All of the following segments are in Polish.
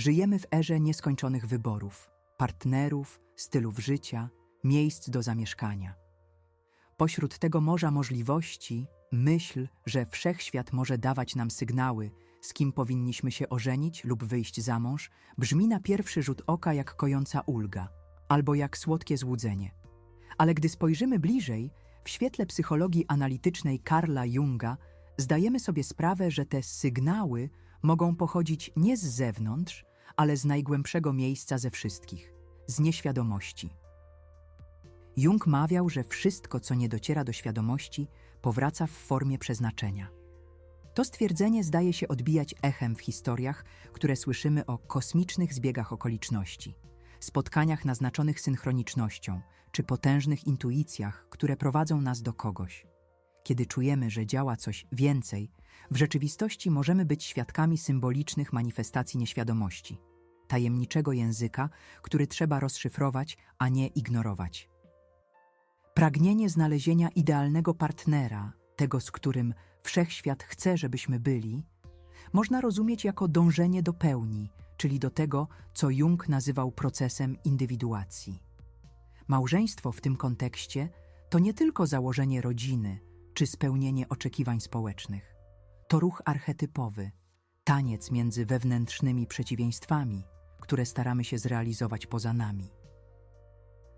Żyjemy w erze nieskończonych wyborów, partnerów, stylów życia, miejsc do zamieszkania. Pośród tego morza możliwości, myśl, że wszechświat może dawać nam sygnały, z kim powinniśmy się ożenić lub wyjść za mąż, brzmi na pierwszy rzut oka jak kojąca ulga, albo jak słodkie złudzenie. Ale gdy spojrzymy bliżej, w świetle psychologii analitycznej Karla Junga, zdajemy sobie sprawę, że te sygnały mogą pochodzić nie z zewnątrz, ale z najgłębszego miejsca ze wszystkich z nieświadomości. Jung mawiał, że wszystko, co nie dociera do świadomości, powraca w formie przeznaczenia. To stwierdzenie zdaje się odbijać echem w historiach, które słyszymy o kosmicznych zbiegach okoliczności, spotkaniach naznaczonych synchronicznością czy potężnych intuicjach, które prowadzą nas do kogoś. Kiedy czujemy, że działa coś więcej, w rzeczywistości możemy być świadkami symbolicznych manifestacji nieświadomości, tajemniczego języka, który trzeba rozszyfrować, a nie ignorować. Pragnienie znalezienia idealnego partnera, tego z którym wszechświat chce, żebyśmy byli, można rozumieć jako dążenie do pełni, czyli do tego, co Jung nazywał procesem indywiduacji. Małżeństwo w tym kontekście to nie tylko założenie rodziny czy spełnienie oczekiwań społecznych. To ruch archetypowy, taniec między wewnętrznymi przeciwieństwami, które staramy się zrealizować poza nami.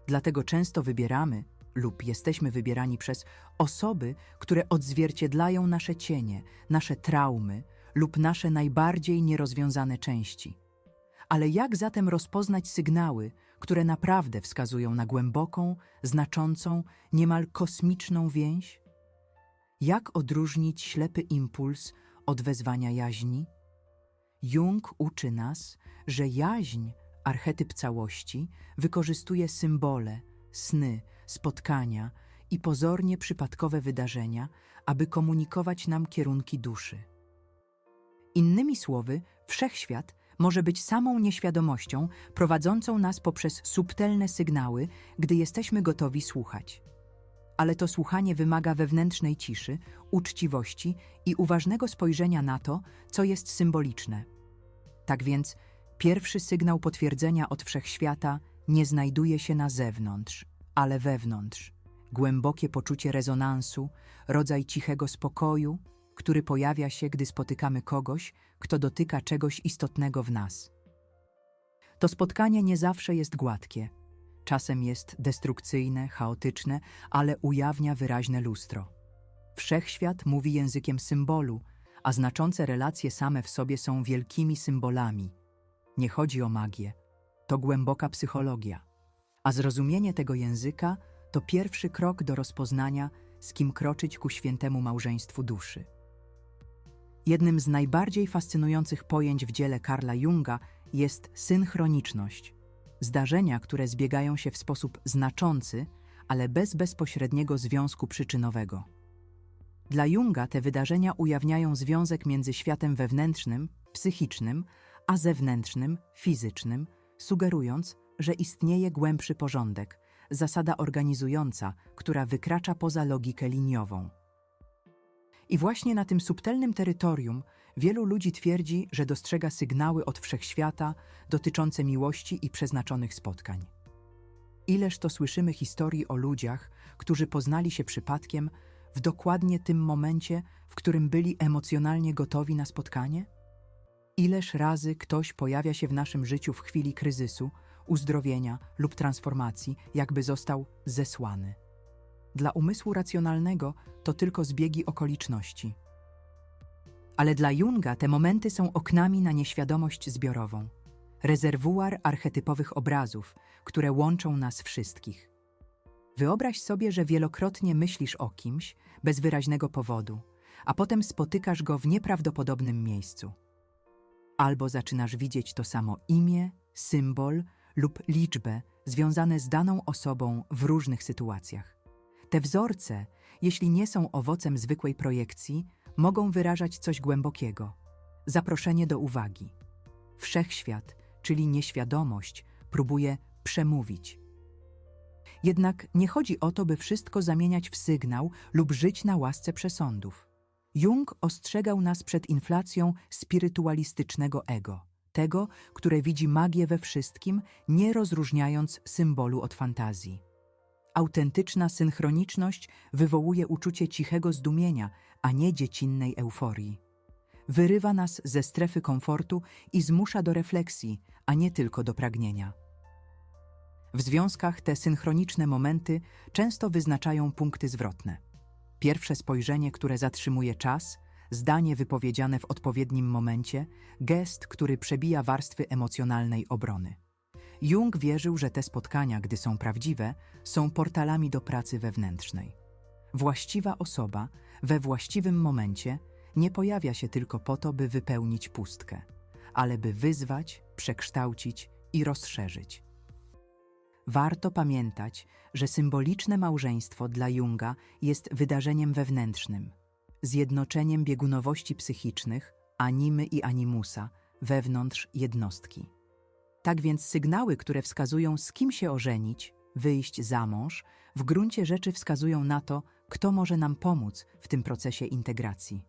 Dlatego często wybieramy lub jesteśmy wybierani przez osoby, które odzwierciedlają nasze cienie, nasze traumy lub nasze najbardziej nierozwiązane części. Ale jak zatem rozpoznać sygnały, które naprawdę wskazują na głęboką, znaczącą, niemal kosmiczną więź? Jak odróżnić ślepy impuls od wezwania jaźni? Jung uczy nas, że jaźń, archetyp całości, wykorzystuje symbole, sny, spotkania i pozornie przypadkowe wydarzenia, aby komunikować nam kierunki duszy. Innymi słowy, wszechświat może być samą nieświadomością prowadzącą nas poprzez subtelne sygnały, gdy jesteśmy gotowi słuchać. Ale to słuchanie wymaga wewnętrznej ciszy, uczciwości i uważnego spojrzenia na to, co jest symboliczne. Tak więc, pierwszy sygnał potwierdzenia od wszechświata nie znajduje się na zewnątrz, ale wewnątrz. Głębokie poczucie rezonansu, rodzaj cichego spokoju, który pojawia się, gdy spotykamy kogoś, kto dotyka czegoś istotnego w nas. To spotkanie nie zawsze jest gładkie. Czasem jest destrukcyjne, chaotyczne, ale ujawnia wyraźne lustro. Wszechświat mówi językiem symbolu, a znaczące relacje same w sobie są wielkimi symbolami. Nie chodzi o magię, to głęboka psychologia. A zrozumienie tego języka to pierwszy krok do rozpoznania, z kim kroczyć ku świętemu małżeństwu duszy. Jednym z najbardziej fascynujących pojęć w dziele Karla Junga jest synchroniczność. Zdarzenia, które zbiegają się w sposób znaczący, ale bez bezpośredniego związku przyczynowego. Dla Junga te wydarzenia ujawniają związek między światem wewnętrznym, psychicznym, a zewnętrznym, fizycznym, sugerując, że istnieje głębszy porządek, zasada organizująca, która wykracza poza logikę liniową. I właśnie na tym subtelnym terytorium wielu ludzi twierdzi, że dostrzega sygnały od wszechświata dotyczące miłości i przeznaczonych spotkań. Ileż to słyszymy historii o ludziach, którzy poznali się przypadkiem w dokładnie tym momencie, w którym byli emocjonalnie gotowi na spotkanie? Ileż razy ktoś pojawia się w naszym życiu w chwili kryzysu, uzdrowienia lub transformacji, jakby został zesłany. Dla umysłu racjonalnego to tylko zbiegi okoliczności. Ale dla Junga te momenty są oknami na nieświadomość zbiorową, rezerwuar archetypowych obrazów, które łączą nas wszystkich. Wyobraź sobie, że wielokrotnie myślisz o kimś bez wyraźnego powodu, a potem spotykasz go w nieprawdopodobnym miejscu. Albo zaczynasz widzieć to samo imię, symbol lub liczbę związane z daną osobą w różnych sytuacjach. Te wzorce, jeśli nie są owocem zwykłej projekcji, mogą wyrażać coś głębokiego. Zaproszenie do uwagi. Wszechświat, czyli nieświadomość, próbuje przemówić. Jednak nie chodzi o to, by wszystko zamieniać w sygnał lub żyć na łasce przesądów. Jung ostrzegał nas przed inflacją spirytualistycznego ego. tego, które widzi magię we wszystkim, nie rozróżniając symbolu od fantazji. Autentyczna synchroniczność wywołuje uczucie cichego zdumienia, a nie dziecinnej euforii. Wyrywa nas ze strefy komfortu i zmusza do refleksji, a nie tylko do pragnienia. W związkach te synchroniczne momenty często wyznaczają punkty zwrotne. Pierwsze spojrzenie, które zatrzymuje czas, zdanie wypowiedziane w odpowiednim momencie, gest, który przebija warstwy emocjonalnej obrony. Jung wierzył, że te spotkania, gdy są prawdziwe, są portalami do pracy wewnętrznej. Właściwa osoba we właściwym momencie nie pojawia się tylko po to, by wypełnić pustkę, ale by wyzwać, przekształcić i rozszerzyć. Warto pamiętać, że symboliczne małżeństwo dla Junga jest wydarzeniem wewnętrznym, zjednoczeniem biegunowości psychicznych, animy i animusa wewnątrz jednostki. Tak więc sygnały, które wskazują, z kim się ożenić, wyjść za mąż, w gruncie rzeczy wskazują na to, kto może nam pomóc w tym procesie integracji.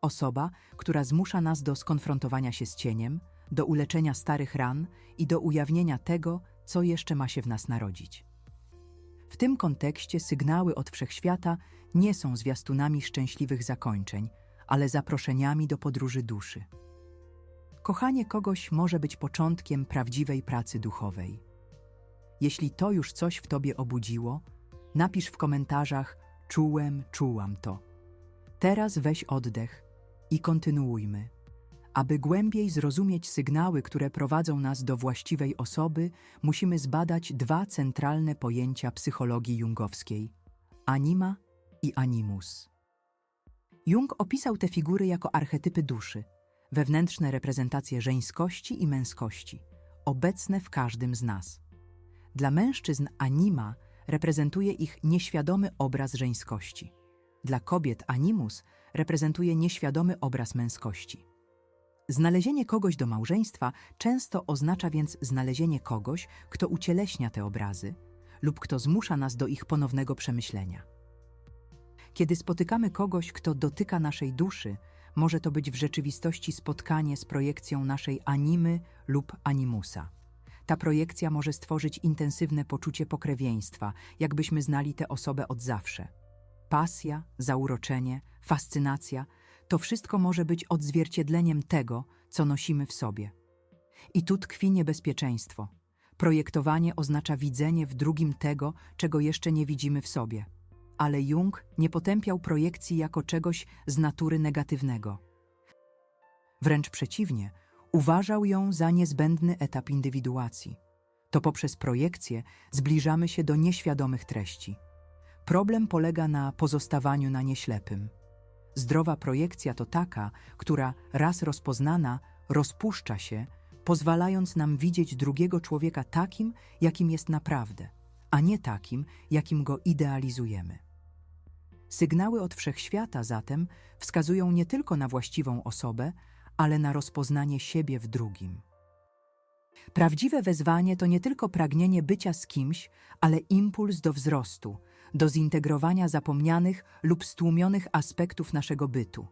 Osoba, która zmusza nas do skonfrontowania się z cieniem, do uleczenia starych ran i do ujawnienia tego, co jeszcze ma się w nas narodzić. W tym kontekście sygnały od wszechświata nie są zwiastunami szczęśliwych zakończeń, ale zaproszeniami do podróży duszy. Kochanie kogoś może być początkiem prawdziwej pracy duchowej. Jeśli to już coś w tobie obudziło, napisz w komentarzach: Czułem, czułam to. Teraz weź oddech i kontynuujmy. Aby głębiej zrozumieć sygnały, które prowadzą nas do właściwej osoby, musimy zbadać dwa centralne pojęcia psychologii jungowskiej: anima i animus. Jung opisał te figury jako archetypy duszy, wewnętrzne reprezentacje żeńskości i męskości, obecne w każdym z nas. Dla mężczyzn anima reprezentuje ich nieświadomy obraz żeńskości. Dla kobiet animus reprezentuje nieświadomy obraz męskości. Znalezienie kogoś do małżeństwa często oznacza więc znalezienie kogoś, kto ucieleśnia te obrazy lub kto zmusza nas do ich ponownego przemyślenia. Kiedy spotykamy kogoś, kto dotyka naszej duszy, może to być w rzeczywistości spotkanie z projekcją naszej animy lub animusa. Ta projekcja może stworzyć intensywne poczucie pokrewieństwa, jakbyśmy znali tę osobę od zawsze. Pasja, zauroczenie, fascynacja to wszystko może być odzwierciedleniem tego, co nosimy w sobie. I tu tkwi niebezpieczeństwo. Projektowanie oznacza widzenie w drugim tego, czego jeszcze nie widzimy w sobie. Ale Jung nie potępiał projekcji jako czegoś z natury negatywnego. Wręcz przeciwnie, uważał ją za niezbędny etap indywiduacji. To poprzez projekcję zbliżamy się do nieświadomych treści. Problem polega na pozostawaniu na nieślepym. Zdrowa projekcja to taka, która raz rozpoznana rozpuszcza się, pozwalając nam widzieć drugiego człowieka takim, jakim jest naprawdę, a nie takim, jakim go idealizujemy. Sygnały od wszechświata zatem wskazują nie tylko na właściwą osobę, ale na rozpoznanie siebie w drugim. Prawdziwe wezwanie to nie tylko pragnienie bycia z kimś, ale impuls do wzrostu, do zintegrowania zapomnianych lub stłumionych aspektów naszego bytu.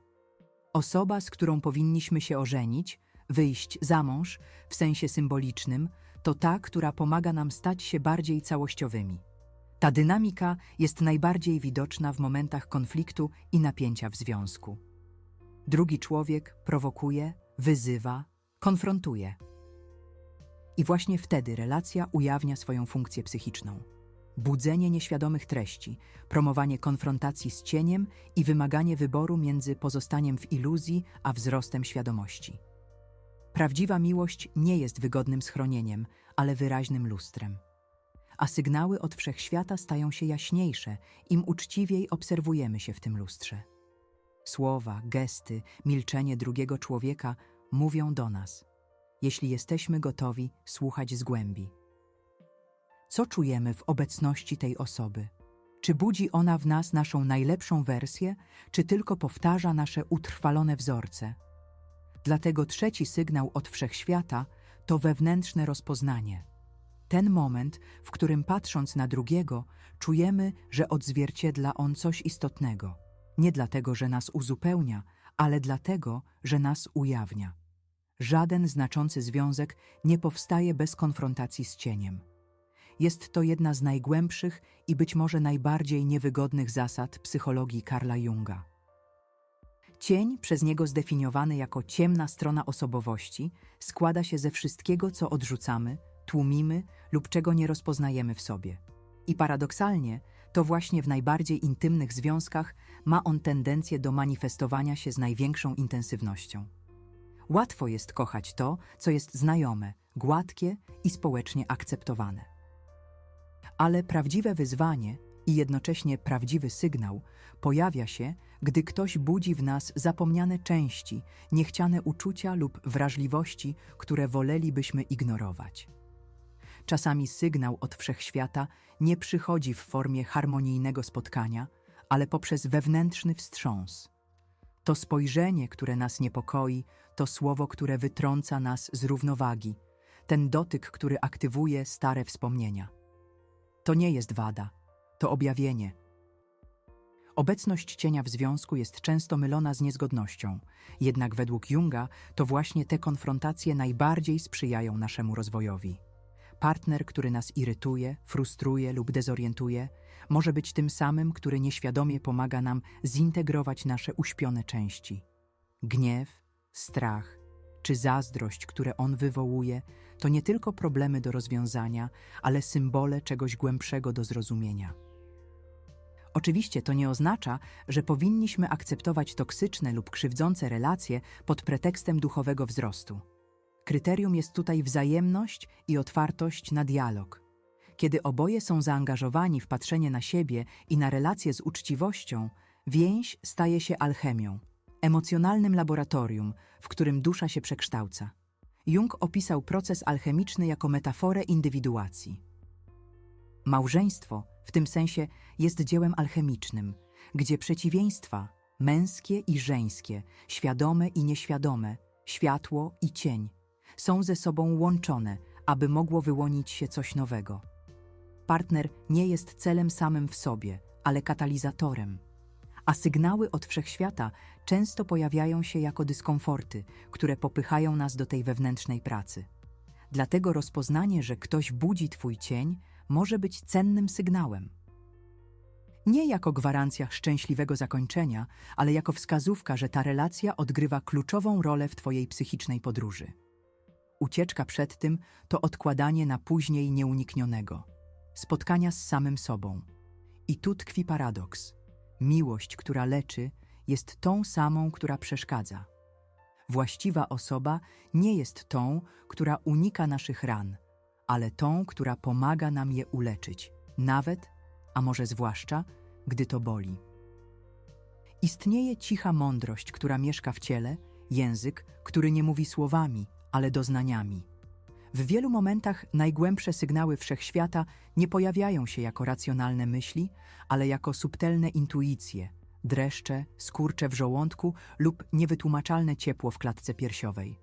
Osoba, z którą powinniśmy się ożenić, wyjść za mąż w sensie symbolicznym, to ta, która pomaga nam stać się bardziej całościowymi. Ta dynamika jest najbardziej widoczna w momentach konfliktu i napięcia w związku. Drugi człowiek prowokuje, wyzywa, konfrontuje. I właśnie wtedy relacja ujawnia swoją funkcję psychiczną. Budzenie nieświadomych treści, promowanie konfrontacji z cieniem i wymaganie wyboru między pozostaniem w iluzji a wzrostem świadomości. Prawdziwa miłość nie jest wygodnym schronieniem, ale wyraźnym lustrem. A sygnały od wszechświata stają się jaśniejsze, im uczciwiej obserwujemy się w tym lustrze. Słowa, gesty, milczenie drugiego człowieka mówią do nas, jeśli jesteśmy gotowi słuchać z głębi. Co czujemy w obecności tej osoby? Czy budzi ona w nas naszą najlepszą wersję, czy tylko powtarza nasze utrwalone wzorce? Dlatego trzeci sygnał od wszechświata to wewnętrzne rozpoznanie. Ten moment, w którym patrząc na drugiego, czujemy, że odzwierciedla on coś istotnego. Nie dlatego, że nas uzupełnia, ale dlatego, że nas ujawnia. żaden znaczący związek nie powstaje bez konfrontacji z cieniem. Jest to jedna z najgłębszych i być może najbardziej niewygodnych zasad psychologii Karla Junga. Cień, przez niego zdefiniowany jako ciemna strona osobowości, składa się ze wszystkiego, co odrzucamy, tłumimy lub czego nie rozpoznajemy w sobie. I paradoksalnie, to właśnie w najbardziej intymnych związkach ma on tendencję do manifestowania się z największą intensywnością. Łatwo jest kochać to, co jest znajome, gładkie i społecznie akceptowane. Ale prawdziwe wyzwanie i jednocześnie prawdziwy sygnał pojawia się, gdy ktoś budzi w nas zapomniane części, niechciane uczucia lub wrażliwości, które wolelibyśmy ignorować. Czasami sygnał od wszechświata nie przychodzi w formie harmonijnego spotkania, ale poprzez wewnętrzny wstrząs. To spojrzenie, które nas niepokoi, to słowo, które wytrąca nas z równowagi, ten dotyk, który aktywuje stare wspomnienia. To nie jest wada, to objawienie. Obecność cienia w związku jest często mylona z niezgodnością, jednak według Junga to właśnie te konfrontacje najbardziej sprzyjają naszemu rozwojowi. Partner, który nas irytuje, frustruje lub dezorientuje, może być tym samym, który nieświadomie pomaga nam zintegrować nasze uśpione części. Gniew, strach czy zazdrość, które on wywołuje, to nie tylko problemy do rozwiązania, ale symbole czegoś głębszego do zrozumienia. Oczywiście to nie oznacza, że powinniśmy akceptować toksyczne lub krzywdzące relacje pod pretekstem duchowego wzrostu. Kryterium jest tutaj wzajemność i otwartość na dialog. Kiedy oboje są zaangażowani w patrzenie na siebie i na relacje z uczciwością, więź staje się alchemią, emocjonalnym laboratorium, w którym dusza się przekształca. Jung opisał proces alchemiczny jako metaforę indywiduacji. Małżeństwo, w tym sensie, jest dziełem alchemicznym, gdzie przeciwieństwa, męskie i żeńskie, świadome i nieświadome, światło i cień, są ze sobą łączone, aby mogło wyłonić się coś nowego. Partner nie jest celem samym w sobie, ale katalizatorem. A sygnały od wszechświata często pojawiają się jako dyskomforty, które popychają nas do tej wewnętrznej pracy. Dlatego rozpoznanie, że ktoś budzi Twój cień, może być cennym sygnałem. Nie jako gwarancja szczęśliwego zakończenia, ale jako wskazówka, że ta relacja odgrywa kluczową rolę w Twojej psychicznej podróży. Ucieczka przed tym to odkładanie na później nieuniknionego, spotkania z samym sobą. I tu tkwi paradoks. Miłość, która leczy, jest tą samą, która przeszkadza. Właściwa osoba nie jest tą, która unika naszych ran, ale tą, która pomaga nam je uleczyć, nawet, a może zwłaszcza, gdy to boli. Istnieje cicha mądrość, która mieszka w ciele, język, który nie mówi słowami, ale doznaniami. W wielu momentach najgłębsze sygnały wszechświata nie pojawiają się jako racjonalne myśli, ale jako subtelne intuicje, dreszcze, skurcze w żołądku lub niewytłumaczalne ciepło w klatce piersiowej.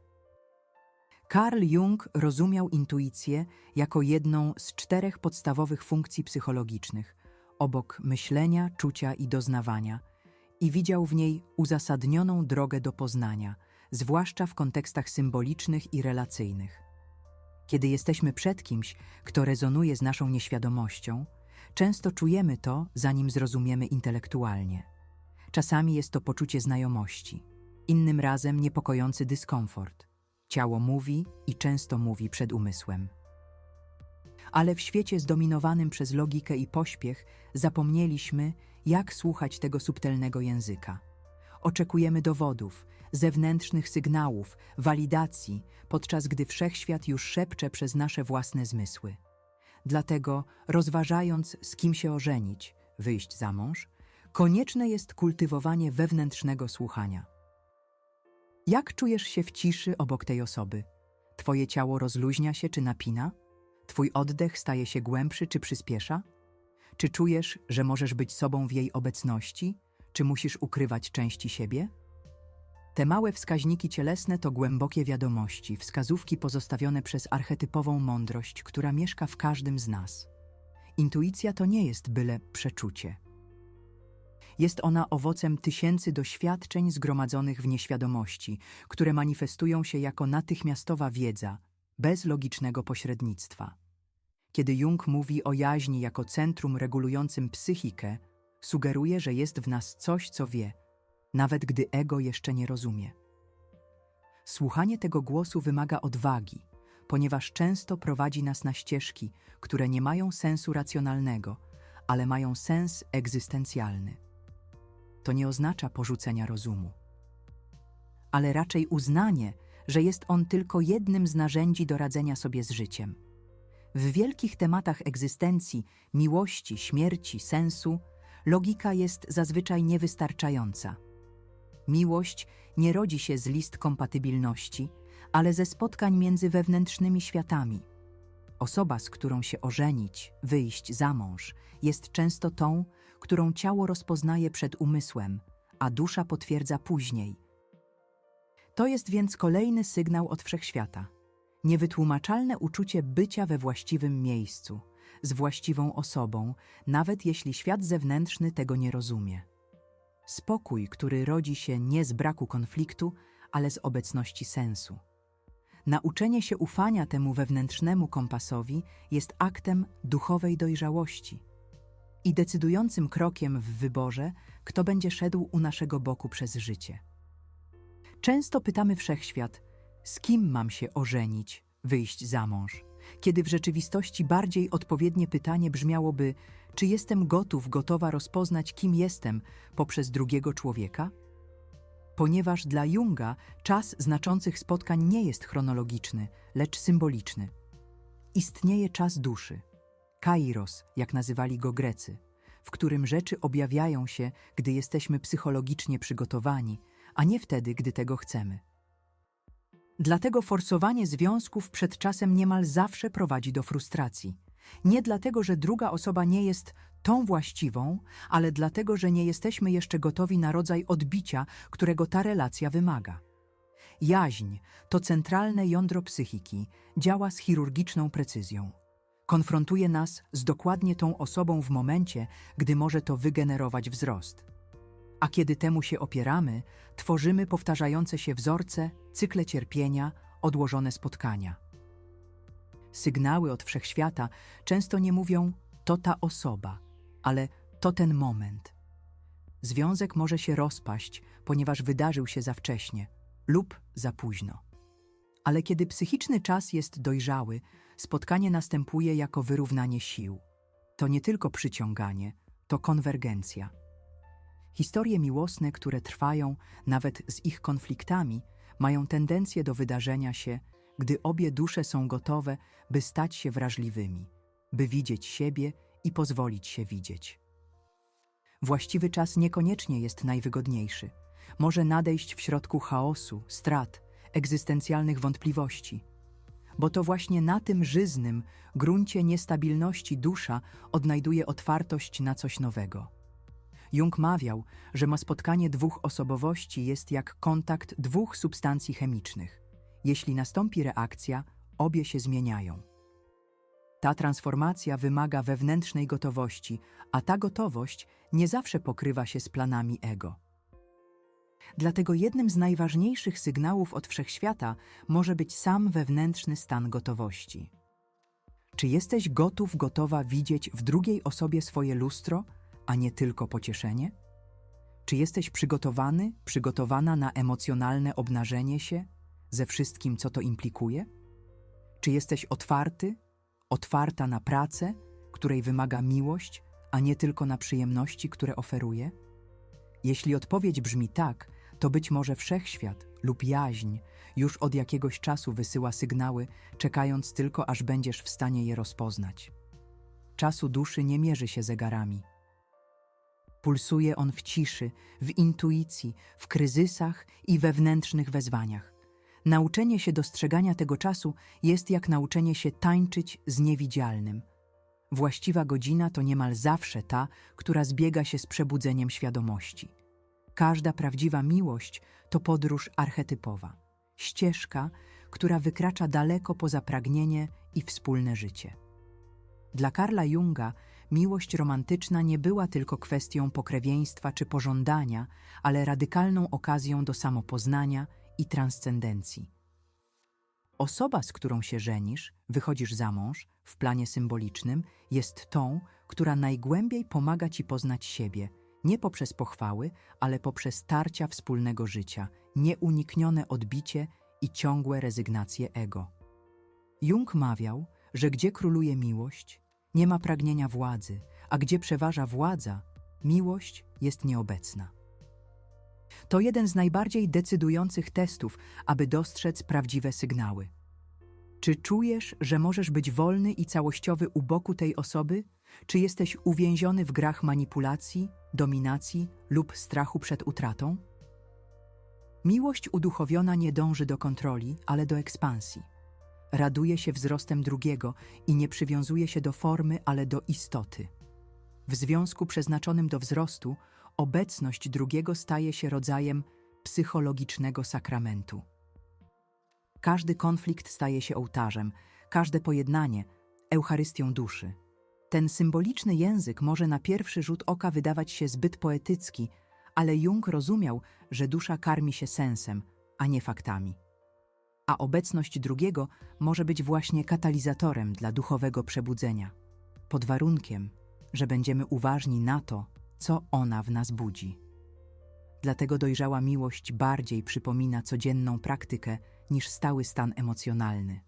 Carl Jung rozumiał intuicję jako jedną z czterech podstawowych funkcji psychologicznych, obok myślenia, czucia i doznawania, i widział w niej uzasadnioną drogę do poznania, zwłaszcza w kontekstach symbolicznych i relacyjnych. Kiedy jesteśmy przed kimś, kto rezonuje z naszą nieświadomością, często czujemy to, zanim zrozumiemy intelektualnie. Czasami jest to poczucie znajomości, innym razem niepokojący dyskomfort. Ciało mówi i często mówi przed umysłem. Ale w świecie zdominowanym przez logikę i pośpiech zapomnieliśmy, jak słuchać tego subtelnego języka. Oczekujemy dowodów, zewnętrznych sygnałów, walidacji, podczas gdy wszechświat już szepcze przez nasze własne zmysły. Dlatego, rozważając, z kim się ożenić, wyjść za mąż, konieczne jest kultywowanie wewnętrznego słuchania. Jak czujesz się w ciszy obok tej osoby? Twoje ciało rozluźnia się czy napina? Twój oddech staje się głębszy czy przyspiesza? Czy czujesz, że możesz być sobą w jej obecności, czy musisz ukrywać części siebie? Te małe wskaźniki cielesne to głębokie wiadomości, wskazówki pozostawione przez archetypową mądrość, która mieszka w każdym z nas. Intuicja to nie jest byle przeczucie. Jest ona owocem tysięcy doświadczeń zgromadzonych w nieświadomości, które manifestują się jako natychmiastowa wiedza, bez logicznego pośrednictwa. Kiedy Jung mówi o jaźni jako centrum regulującym psychikę, sugeruje, że jest w nas coś, co wie, nawet gdy ego jeszcze nie rozumie. Słuchanie tego głosu wymaga odwagi, ponieważ często prowadzi nas na ścieżki, które nie mają sensu racjonalnego, ale mają sens egzystencjalny. To nie oznacza porzucenia rozumu, ale raczej uznanie, że jest on tylko jednym z narzędzi do radzenia sobie z życiem. W wielkich tematach egzystencji, miłości, śmierci, sensu, logika jest zazwyczaj niewystarczająca. Miłość nie rodzi się z list kompatybilności, ale ze spotkań między wewnętrznymi światami. Osoba, z którą się ożenić, wyjść za mąż, jest często tą, którą ciało rozpoznaje przed umysłem, a dusza potwierdza później. To jest więc kolejny sygnał od wszechświata. Niewytłumaczalne uczucie bycia we właściwym miejscu, z właściwą osobą, nawet jeśli świat zewnętrzny tego nie rozumie. Spokój, który rodzi się nie z braku konfliktu, ale z obecności sensu. Nauczenie się ufania temu wewnętrznemu kompasowi jest aktem duchowej dojrzałości i decydującym krokiem w wyborze, kto będzie szedł u naszego boku przez życie. Często pytamy wszechświat, z kim mam się ożenić, wyjść za mąż, kiedy w rzeczywistości bardziej odpowiednie pytanie brzmiałoby, czy jestem gotów, gotowa rozpoznać, kim jestem poprzez drugiego człowieka? Ponieważ dla Junga czas znaczących spotkań nie jest chronologiczny, lecz symboliczny. Istnieje czas duszy, kairos, jak nazywali go Grecy, w którym rzeczy objawiają się, gdy jesteśmy psychologicznie przygotowani, a nie wtedy, gdy tego chcemy. Dlatego forsowanie związków przed czasem niemal zawsze prowadzi do frustracji. Nie dlatego, że druga osoba nie jest tą właściwą, ale dlatego, że nie jesteśmy jeszcze gotowi na rodzaj odbicia, którego ta relacja wymaga. Jaźń to centralne jądro psychiki, działa z chirurgiczną precyzją. Konfrontuje nas z dokładnie tą osobą w momencie, gdy może to wygenerować wzrost. A kiedy temu się opieramy, tworzymy powtarzające się wzorce, cykle cierpienia, odłożone spotkania. Sygnały od wszechświata często nie mówią to ta osoba, ale to ten moment. Związek może się rozpaść, ponieważ wydarzył się za wcześnie lub za późno. Ale kiedy psychiczny czas jest dojrzały, spotkanie następuje jako wyrównanie sił. To nie tylko przyciąganie, to konwergencja. Historie miłosne, które trwają nawet z ich konfliktami, mają tendencję do wydarzenia się, gdy obie dusze są gotowe, by stać się wrażliwymi, by widzieć siebie i pozwolić się widzieć. Właściwy czas niekoniecznie jest najwygodniejszy. Może nadejść w środku chaosu, strat, egzystencjalnych wątpliwości. Bo to właśnie na tym żyznym gruncie niestabilności dusza odnajduje otwartość na coś nowego. Jung mawiał, że ma spotkanie dwóch osobowości jest jak kontakt dwóch substancji chemicznych. Jeśli nastąpi reakcja, obie się zmieniają. Ta transformacja wymaga wewnętrznej gotowości, a ta gotowość nie zawsze pokrywa się z planami ego. Dlatego jednym z najważniejszych sygnałów od wszechświata może być sam wewnętrzny stan gotowości. Czy jesteś gotów, gotowa widzieć w drugiej osobie swoje lustro, a nie tylko pocieszenie? Czy jesteś przygotowany, przygotowana na emocjonalne obnażenie się ze wszystkim, co to implikuje? Czy jesteś otwarty, otwarta na pracę, której wymaga miłość, a nie tylko na przyjemności, które oferuje? Jeśli odpowiedź brzmi tak, to być może wszechświat lub jaźń już od jakiegoś czasu wysyła sygnały, czekając tylko, aż będziesz w stanie je rozpoznać. Czasu duszy nie mierzy się zegarami. Pulsuje on w ciszy, w intuicji, w kryzysach i wewnętrznych wezwaniach. Nauczenie się dostrzegania tego czasu jest jak nauczenie się tańczyć z niewidzialnym. Właściwa godzina to niemal zawsze ta, która zbiega się z przebudzeniem świadomości. Każda prawdziwa miłość to podróż archetypowa, ścieżka, która wykracza daleko poza pragnienie i wspólne życie. Dla Karla Junga miłość romantyczna nie była tylko kwestią pokrewieństwa czy pożądania, ale radykalną okazją do samopoznania i transcendencji. Osoba, z którą się żenisz, wychodzisz za mąż, w planie symbolicznym, jest tą, która najgłębiej pomaga ci poznać siebie, nie poprzez pochwały, ale poprzez tarcia wspólnego życia, nieuniknione odbicie i ciągłe rezygnacje ego. Jung mawiał, że gdzie króluje miłość, nie ma pragnienia władzy, a gdzie przeważa władza, miłość jest nieobecna. To jeden z najbardziej decydujących testów, aby dostrzec prawdziwe sygnały. Czy czujesz, że możesz być wolny i całościowy u boku tej osoby? Czy jesteś uwięziony w grach manipulacji, dominacji lub strachu przed utratą? Miłość uduchowiona nie dąży do kontroli, ale do ekspansji. Raduje się wzrostem drugiego i nie przywiązuje się do formy, ale do istoty. W związku przeznaczonym do wzrostu, obecność drugiego staje się rodzajem psychologicznego sakramentu. Każdy konflikt staje się ołtarzem, każde pojednanie Eucharystią duszy. Ten symboliczny język może na pierwszy rzut oka wydawać się zbyt poetycki, ale Jung rozumiał, że dusza karmi się sensem, a nie faktami. A obecność drugiego może być właśnie katalizatorem dla duchowego przebudzenia, pod warunkiem, że będziemy uważni na to, co ona w nas budzi. Dlatego dojrzała miłość bardziej przypomina codzienną praktykę niż stały stan emocjonalny.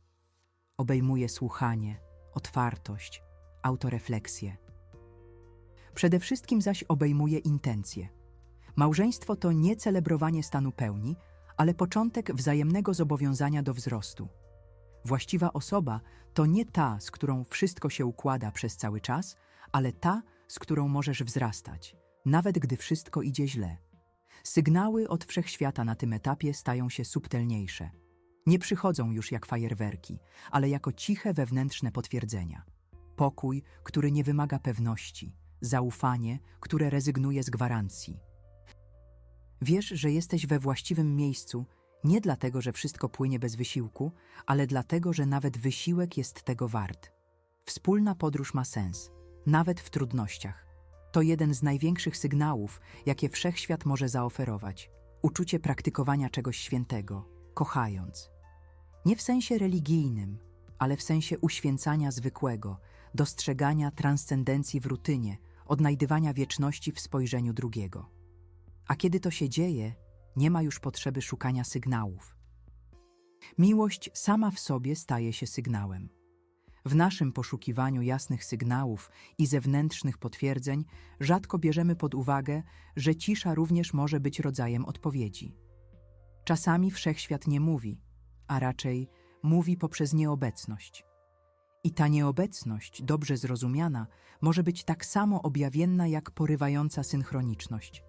Obejmuje słuchanie, otwartość, autorefleksję. Przede wszystkim zaś obejmuje intencje. Małżeństwo to nie celebrowanie stanu pełni, ale początek wzajemnego zobowiązania do wzrostu. Właściwa osoba to nie ta, z którą wszystko się układa przez cały czas, ale ta, z którą możesz wzrastać, nawet gdy wszystko idzie źle. Sygnały od wszechświata na tym etapie stają się subtelniejsze. Nie przychodzą już jak fajerwerki, ale jako ciche wewnętrzne potwierdzenia. Pokój, który nie wymaga pewności, zaufanie, które rezygnuje z gwarancji. Wiesz, że jesteś we właściwym miejscu nie dlatego, że wszystko płynie bez wysiłku, ale dlatego, że nawet wysiłek jest tego wart. Wspólna podróż ma sens, nawet w trudnościach. To jeden z największych sygnałów, jakie wszechświat może zaoferować uczucie praktykowania czegoś świętego, kochając. Nie w sensie religijnym, ale w sensie uświęcania zwykłego, dostrzegania transcendencji w rutynie, odnajdywania wieczności w spojrzeniu drugiego. A kiedy to się dzieje, nie ma już potrzeby szukania sygnałów. Miłość sama w sobie staje się sygnałem. W naszym poszukiwaniu jasnych sygnałów i zewnętrznych potwierdzeń rzadko bierzemy pod uwagę, że cisza również może być rodzajem odpowiedzi. Czasami wszechświat nie mówi, a raczej mówi poprzez nieobecność. I ta nieobecność, dobrze zrozumiana, może być tak samo objawienna jak porywająca synchroniczność.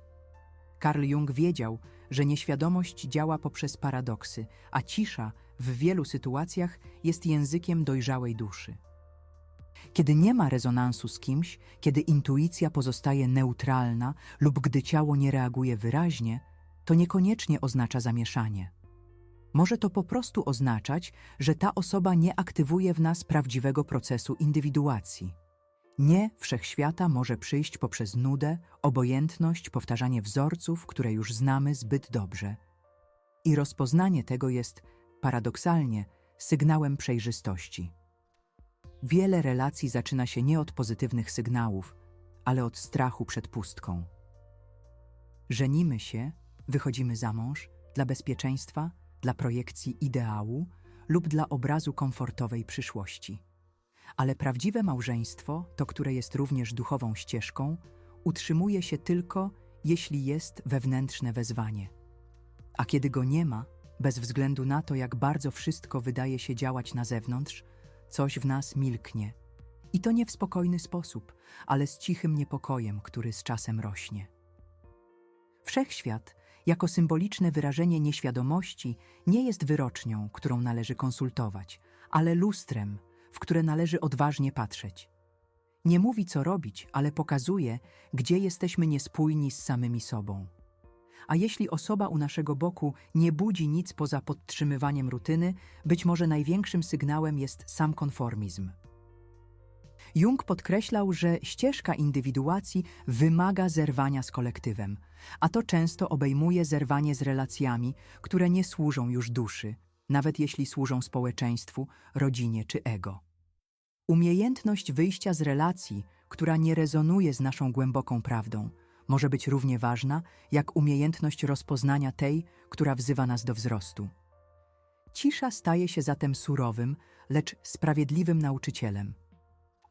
Carl Jung wiedział, że nieświadomość działa poprzez paradoksy, a cisza w wielu sytuacjach jest językiem dojrzałej duszy. Kiedy nie ma rezonansu z kimś, kiedy intuicja pozostaje neutralna lub gdy ciało nie reaguje wyraźnie, to niekoniecznie oznacza zamieszanie. Może to po prostu oznaczać, że ta osoba nie aktywuje w nas prawdziwego procesu indywiduacji. Nie wszechświata może przyjść poprzez nudę, obojętność, powtarzanie wzorców, które już znamy zbyt dobrze. I rozpoznanie tego jest, paradoksalnie, sygnałem przejrzystości. Wiele relacji zaczyna się nie od pozytywnych sygnałów, ale od strachu przed pustką. Żenimy się, wychodzimy za mąż dla bezpieczeństwa, dla projekcji ideału lub dla obrazu komfortowej przyszłości. Ale prawdziwe małżeństwo, to które jest również duchową ścieżką, utrzymuje się tylko, jeśli jest wewnętrzne wezwanie. A kiedy go nie ma, bez względu na to, jak bardzo wszystko wydaje się działać na zewnątrz, coś w nas milknie. I to nie w spokojny sposób, ale z cichym niepokojem, który z czasem rośnie. Wszechświat, jako symboliczne wyrażenie nieświadomości, nie jest wyrocznią, którą należy konsultować, ale lustrem, w które należy odważnie patrzeć. Nie mówi, co robić, ale pokazuje, gdzie jesteśmy niespójni z samymi sobą. A jeśli osoba u naszego boku nie budzi nic poza podtrzymywaniem rutyny, być może największym sygnałem jest sam konformizm. Jung podkreślał, że ścieżka indywiduacji wymaga zerwania z kolektywem, a to często obejmuje zerwanie z relacjami, które nie służą już duszy, nawet jeśli służą społeczeństwu, rodzinie czy ego. Umiejętność wyjścia z relacji, która nie rezonuje z naszą głęboką prawdą, może być równie ważna jak umiejętność rozpoznania tej, która wzywa nas do wzrostu. Cisza staje się zatem surowym, lecz sprawiedliwym nauczycielem.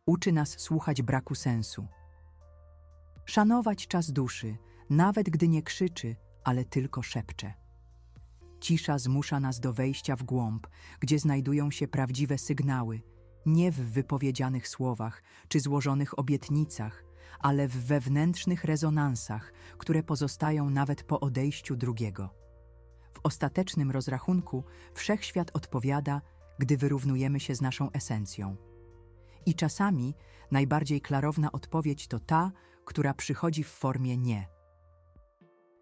Uczy nas słuchać braku sensu. Szanować czas duszy, nawet gdy nie krzyczy, ale tylko szepcze. Cisza zmusza nas do wejścia w głąb, gdzie znajdują się prawdziwe sygnały, nie w wypowiedzianych słowach czy złożonych obietnicach, ale w wewnętrznych rezonansach, które pozostają nawet po odejściu drugiego. W ostatecznym rozrachunku wszechświat odpowiada, gdy wyrównujemy się z naszą esencją. I czasami najbardziej klarowna odpowiedź to ta, która przychodzi w formie nie.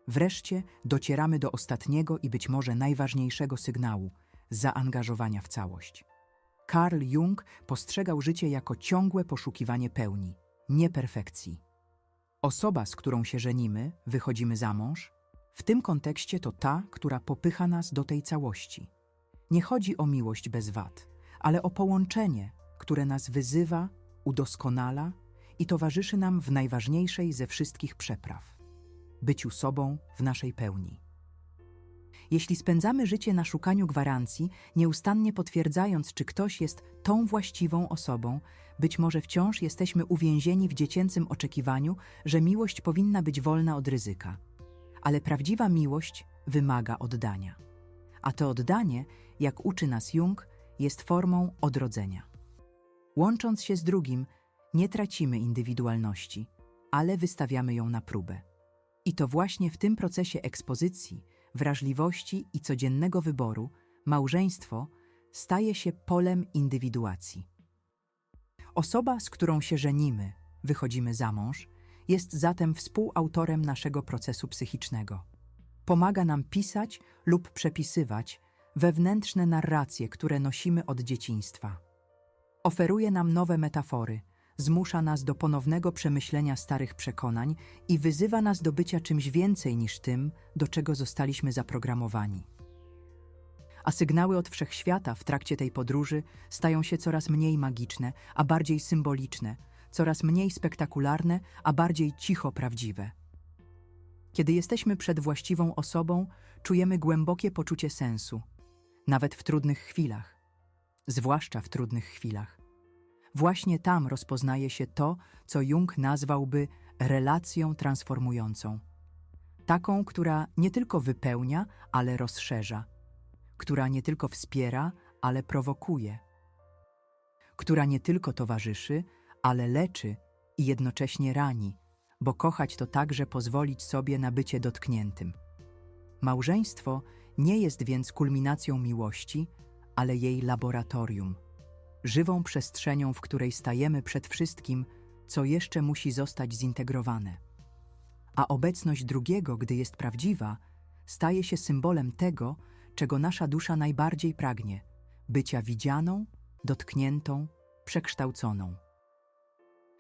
Wreszcie docieramy do ostatniego i być może najważniejszego sygnału zaangażowania w całość. Carl Jung postrzegał życie jako ciągłe poszukiwanie pełni, nie perfekcji. Osoba, z którą się żenimy, wychodzimy za mąż, w tym kontekście to ta, która popycha nas do tej całości. Nie chodzi o miłość bez wad, ale o połączenie, które nas wyzywa, udoskonala i towarzyszy nam w najważniejszej ze wszystkich przepraw byciu sobą w naszej pełni. Jeśli spędzamy życie na szukaniu gwarancji, nieustannie potwierdzając, czy ktoś jest tą właściwą osobą, być może wciąż jesteśmy uwięzieni w dziecięcym oczekiwaniu, że miłość powinna być wolna od ryzyka. Ale prawdziwa miłość wymaga oddania. A to oddanie, jak uczy nas Jung, jest formą odrodzenia. Łącząc się z drugim, nie tracimy indywidualności, ale wystawiamy ją na próbę. I to właśnie w tym procesie ekspozycji, wrażliwości i codziennego wyboru małżeństwo staje się polem indywiduacji. Osoba, z którą się żenimy, wychodzimy za mąż, jest zatem współautorem naszego procesu psychicznego. Pomaga nam pisać lub przepisywać wewnętrzne narracje, które nosimy od dzieciństwa. Oferuje nam nowe metafory, zmusza nas do ponownego przemyślenia starych przekonań i wyzywa nas do bycia czymś więcej niż tym, do czego zostaliśmy zaprogramowani. A sygnały od wszechświata w trakcie tej podróży stają się coraz mniej magiczne, a bardziej symboliczne, coraz mniej spektakularne, a bardziej cicho prawdziwe. Kiedy jesteśmy przed właściwą osobą, czujemy głębokie poczucie sensu, nawet w trudnych chwilach, zwłaszcza w trudnych chwilach. Właśnie tam rozpoznaje się to, co Jung nazwałby relacją transformującą. Taką, która nie tylko wypełnia, ale rozszerza, która nie tylko wspiera, ale prowokuje, która nie tylko towarzyszy, ale leczy i jednocześnie rani, bo kochać to także pozwolić sobie na bycie dotkniętym. Małżeństwo nie jest więc kulminacją miłości, ale jej laboratorium żywą przestrzenią, w której stajemy przed wszystkim, co jeszcze musi zostać zintegrowane. A obecność drugiego, gdy jest prawdziwa, staje się symbolem tego, czego nasza dusza najbardziej pragnie bycia widzianą, dotkniętą, przekształconą.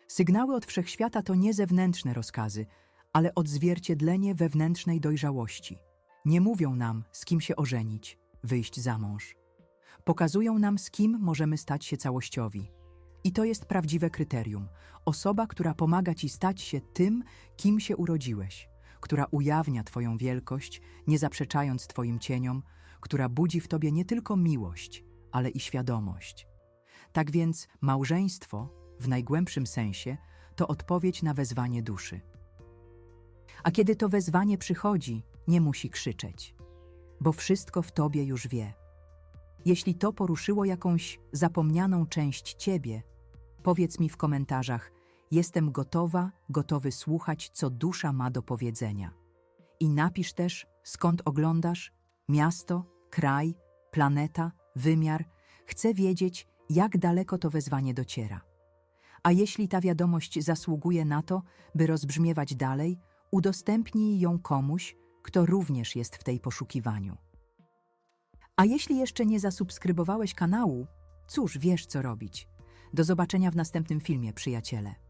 Sygnały od wszechświata to nie zewnętrzne rozkazy, ale odzwierciedlenie wewnętrznej dojrzałości. Nie mówią nam, z kim się ożenić, wyjść za mąż Pokazują nam, z kim możemy stać się całościowi. I to jest prawdziwe kryterium. Osoba, która pomaga ci stać się tym, kim się urodziłeś, która ujawnia Twoją wielkość, nie zaprzeczając Twoim cieniom, która budzi w Tobie nie tylko miłość, ale i świadomość. Tak więc małżeństwo, w najgłębszym sensie, to odpowiedź na wezwanie duszy. A kiedy to wezwanie przychodzi, nie musi krzyczeć, bo wszystko w Tobie już wie. Jeśli to poruszyło jakąś zapomnianą część ciebie, powiedz mi w komentarzach: Jestem gotowa, gotowy słuchać, co dusza ma do powiedzenia. I napisz też, skąd oglądasz miasto, kraj, planeta, wymiar. Chcę wiedzieć, jak daleko to wezwanie dociera. A jeśli ta wiadomość zasługuje na to, by rozbrzmiewać dalej, udostępnij ją komuś, kto również jest w tej poszukiwaniu. A jeśli jeszcze nie zasubskrybowałeś kanału, cóż, wiesz co robić. Do zobaczenia w następnym filmie, przyjaciele.